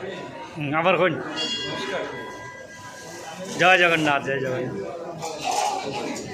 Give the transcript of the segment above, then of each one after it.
हम्म, अमरकुंड जय जगन्नाथ जय जगन्नाथ।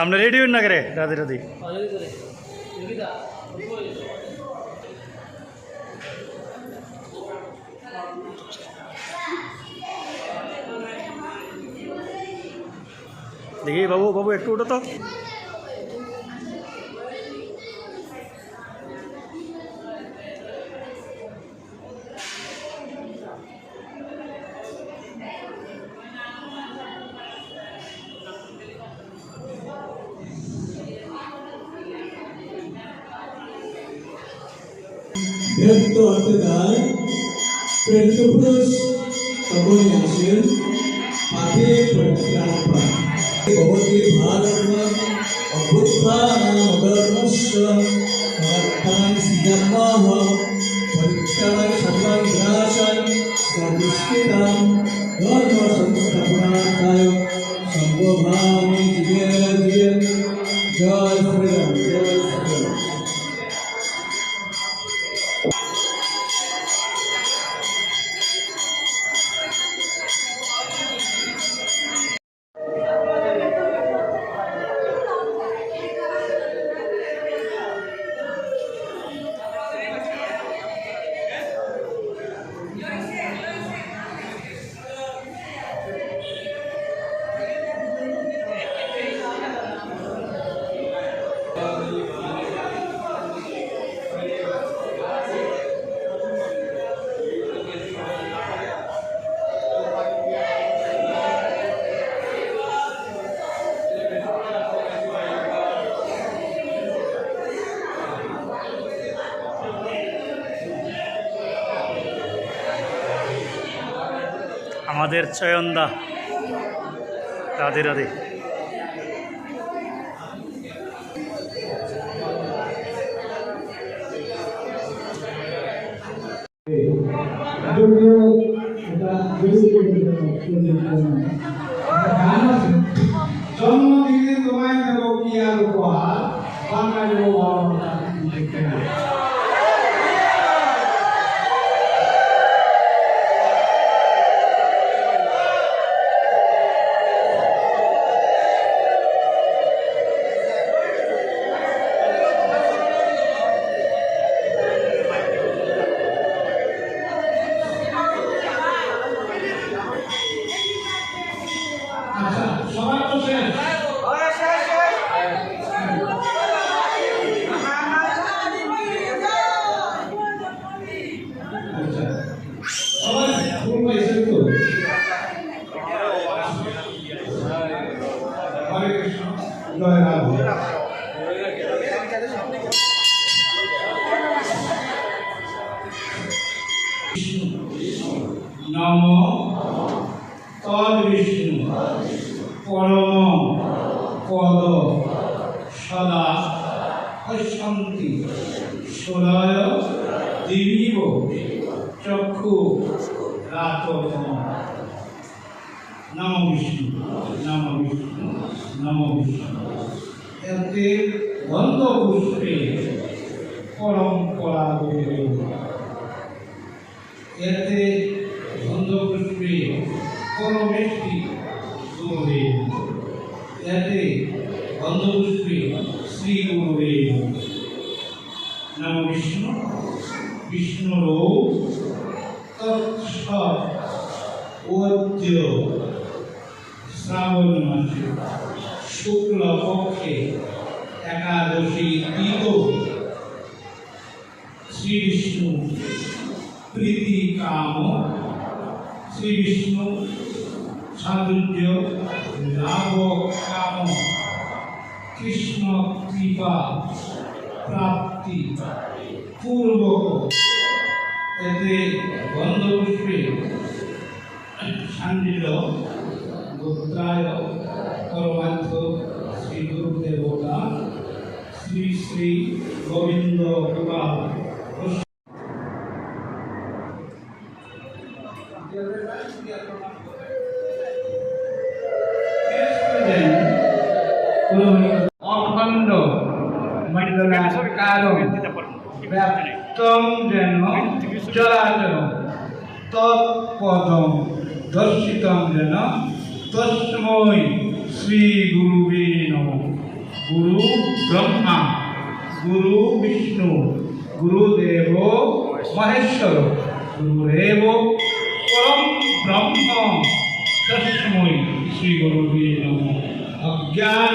আমরা রেডি হন না করে? রাধে রাধে। দেখি বাবু বাবু একটু ওটা তো। ব্যক্ত অর্থদায় প্রেরিত পুরুষ তখনই আসেন পাথে প্রত্যাপা ভগবতী ভারত আমাদের চয়নদা রাধে রাধে জন্মদিনে আচ্ছা সবাই তো শেষ। আচ্ছা সবাই ফুল পাইছেন পরম পদ সদা পশ্যন্তি সুরয় দিবীব চক্ষু রাততম নম বিষ্ণু নম বিষ্ণু নম বিষ্ণু। এতে গন্ধ পুষ্পে পরম্পরা এতে গন্ধ পুষ্পে পরমেষ্টি গুরুদেব। এতে গন্ধপুষ্পী শ্রী গুরুদেব। নাম বিষ্ণু। বিষ্ণুরও তৎস শ্রাবণ মাসে শুক্ল পক্ষে একাদশী তিথ। শ্রী বিষ্ণু প্রীতি কাম। শ্রী বিষ্ণু সাধুর্য লাভ কাম কৃষ্ণ কৃপা, প্রাপ্তি, পূর্বক। এতে গন্ধপুষ্পে সান্ডিল গোত্রায় পরমার্থ শ্রী গুরুদেবতা শ্রী শ্রী গোবিন্দ গোপাল। মণ্ডলাকার ব্যক্তম যেন চলাচল। তৎপদম দর্শিতম যেন তস্মৈ শ্রী গুরুবে নম। গুরু ব্রহ্মা গুরু বিষ্ণু গুরুদেব মহেশ্বর গুরুদেব পরম ব্রহ্ম। তস্মৈ শ্রী গুরুবে নম। অজ্ঞান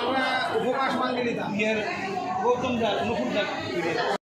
আমরা উপবাস মানতে নিতাম গৌতম দাস নকুল দাস